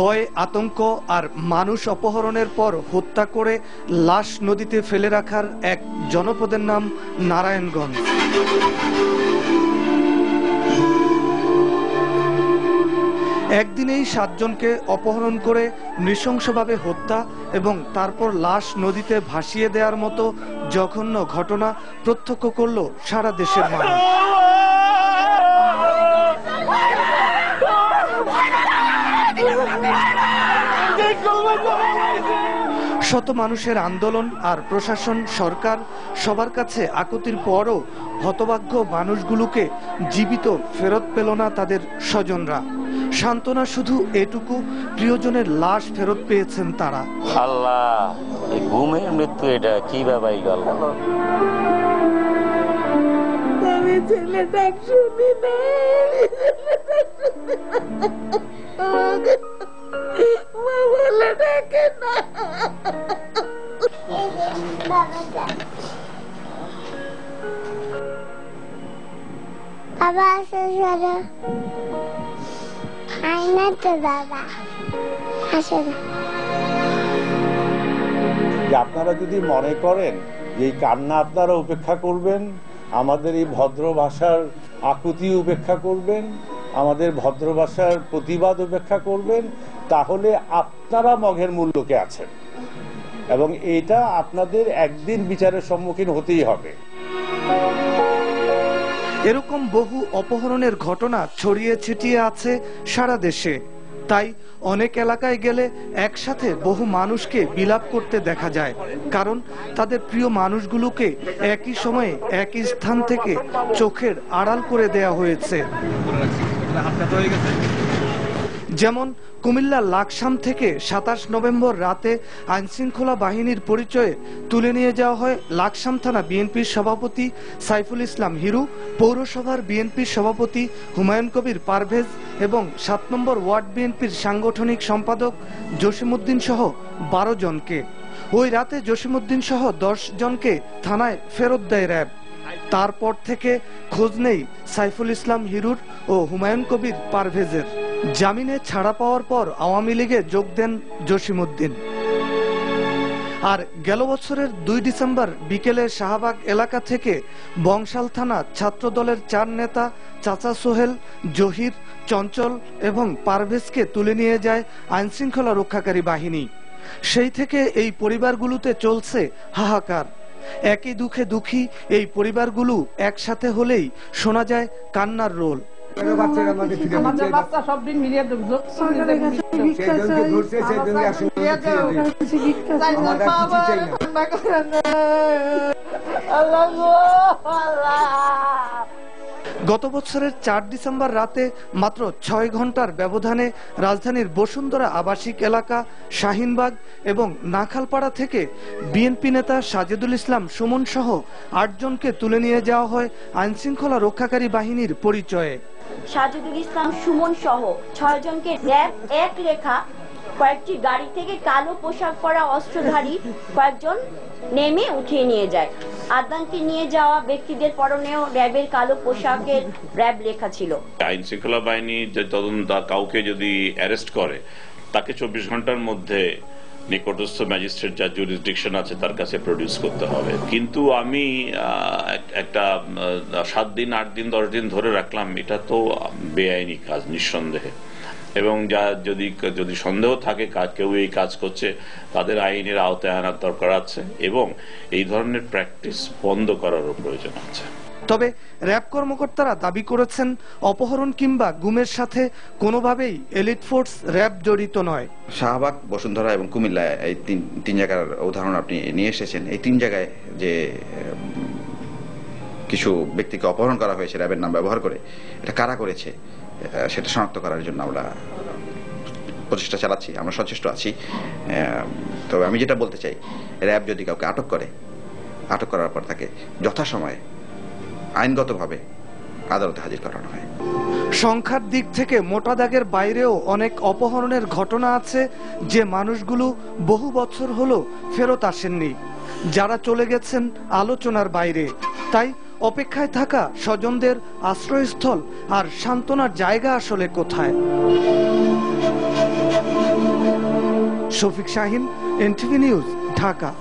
ভয়, আতঙ্ক আর মানুষ অপহরণের পর হত্যা করে লাশ নদীতে ফেলে রাখার এক জনপদের নাম নারায়ণগঞ্জ। একদিনেই সাতজনকে অপহরণ করে নৃশংসভাবে হত্যা এবং তারপর লাশ নদীতে ভাসিয়ে দেওয়ার মতো জঘন্য ঘটনা প্রত্যক্ষ করল সারা দেশের মানুষ। শত মানুষের আন্দোলন আর প্রশাসন সরকার সবার কাছে আকুতির পরও হতভাগ্য মানুষগুলোকে জীবিত ফেরত পেল না তাদের স্বজনরা। সান্ত্বনা শুধু এটুকু প্রিয়জনের লাশ ফেরত পেয়েছেন তারা। আল্লাহ ঘুমের মৃত্যু এটা কীভাবে গেল? আমি ছেলে ডাক শুনি না বাবা তো বাবা আপনারা যদি মনে করেন যে কান্না আপনারা উপেক্ষা করবেন, আমাদের এই ভদ্র ভাষার আকুতি উপেক্ষা করবেন আমাদের ভদ্র ভাষার প্রতিবাদ উপেক্ষা করবেন, তাহলে আপনারা মঘের মূল্যকে আছেন। এবং এটা আপনাদের একদিন বিচারের সম্মুখীন হতেই হবে। এরকম বহু অপহরণের ঘটনা ছড়িয়ে ছিটিয়ে আছে সারা দেশে। তাই অনেক এলাকায় গেলে একসাথে বহু মানুষকে বিলাপ করতে দেখা যায়। কারণ তাদের প্রিয় মানুষগুলোকে একই সময়ে একই স্থান থেকে চোখের আড়াল করে দেয়া হয়েছে। যেমন কুমিল্লা লাকসাম থেকে সাতাশ নভেম্বর রাতে আইনশৃঙ্খলা বাহিনীর পরিচয়ে তুলে নিয়ে যাওয়া হয় লাকসাম থানা বিএনপির সভাপতি সাইফুল ইসলাম হিরু, পৌরসভার বিএনপির সভাপতি হুমায়ুন কবির পারভেজ এবং সাত নম্বর ওয়ার্ড বিএনপির সাংগঠনিক সম্পাদক জসিমউদ্দিন সহ বারো জনকে। ওই রাতে জসিমউদ্দিন সহ দশ জনকে থানায় ফেরত দেয় র্যাব। তারপর থেকে খোঁজ নেই সাইফুল ইসলাম হিরুর ও হুমায়ুন কবির পারভেজের। জামিনে ছাড়া পাওয়ার পর আওয়ামী লীগে যোগ দেন জসিমউদ্দিন। আর গেল বছরের দুই ডিসেম্বর বিকেলে শাহবাগ এলাকা থেকে বংশাল থানা ছাত্র দলের চার নেতা চাচা সোহেল, জহির, চঞ্চল এবং পারভেজকে তুলে নিয়ে যায় আইনশৃঙ্খলা রক্ষাকারী বাহিনী। সেই থেকে এই পরিবারগুলোতে চলছে হাহাকার। একই দুঃখে দুঃখী এই পরিবারগুলো একসাথে হলেই শোনা যায় কান্নার রোল আল্লাহ। গত বছরের চার ডিসেম্বর রাতে মাত্র ছয় ঘণ্টার ব্যবধানে রাজধানীর বসুন্ধরা আবাসিক এলাকা, শাহিনবাগ এবং নাখালপাড়া থেকে বিএনপি নেতা সাজেদুল ইসলাম সুমন সহ আটজনকে তুলে নিয়ে যাওয়া হয় আইনশৃঙ্খলা রক্ষাকারী বাহিনীর পরিচয়ে। সাজিদুল ইসলাম সুমন সহ ছয় জনকে র্যাব এক রেখা কয়েকটি গাড়ি থেকে কালো পোশাক পরা অস্ত্রধারী কয়েকজন নেমে উঠিয়ে নিয়ে যায়। আদানকে নিয়ে যাওয়া ব্যক্তিদের পরনেও র্যাবের কালো পোশাকের র্যাব লেখা ছিল। আইন শৃঙ্খলা বাহিনী যে তদন্ত, কাউকে যদি অ্যারেস্ট করে, তাকে চব্বিশ ঘণ্টার মধ্যে নিকটস্থ ম্যাজিস্ট্রেট যা জুরিসডিকশন আছে তার কাছে প্রডিউস করতে হবে। কিন্তু আমি একটা সাত দিন, আট দিন, দশ দিন ধরে রাখলাম, এটা তো বেআইনি কাজ, নিঃসন্দেহে। এবং যা যদি যদি সন্দেহ থাকে কেউ এই কাজ করছে, তাদের আইনের আওতায় আনার দরকার আছে এবং এই ধরনের প্র্যাকটিস বন্ধ করারও প্রয়োজন আছে। তবে র্যাব কর্মকর্তারা দাবি করেছেন অপহরণ কিংবা গুমের সাথে কোনোভাবেই এলিট ফোর্স র্যাব জড়িত নয়। শাহবাগ, বসুন্ধরা এবং কুমিল্লা এই তিন তিন জায়গার উদাহরণ আপনি নিয়ে এসেছেন। এই তিন জায়গায় যে কিছু ব্যক্তিকে অপহরণ করা হয়েছে র্যাবের নাম ব্যবহার করে, এটা কারা করেছে? সেটা শনাক্ত করার জন্য আমরা প্রচেষ্টা চালাচ্ছি, আমরা সচেষ্ট আছি। তবে আমি যেটা বলতে চাই, র্যাব যদি কাউকে আটক করে, আটক করার পর তাকে যথাসময়ে আইনগতভাবে আদালতে হাজির করানো হয়। সংখ্যার দিক থেকে মোটা দাগের বাইরেও অনেক অপহরণের ঘটনা আছে যে মানুষগুলো বহু বছর হলো ফেরত আসেননি। যারা চলে গেছেন আলোচনার বাইরে। তাই অপেক্ষায় থাকা স্বজনদের আশ্রয়স্থল আর সান্ত্বনার জায়গা আসলে কোথায়? Shafiq Shahin, NTV news, Dhaka.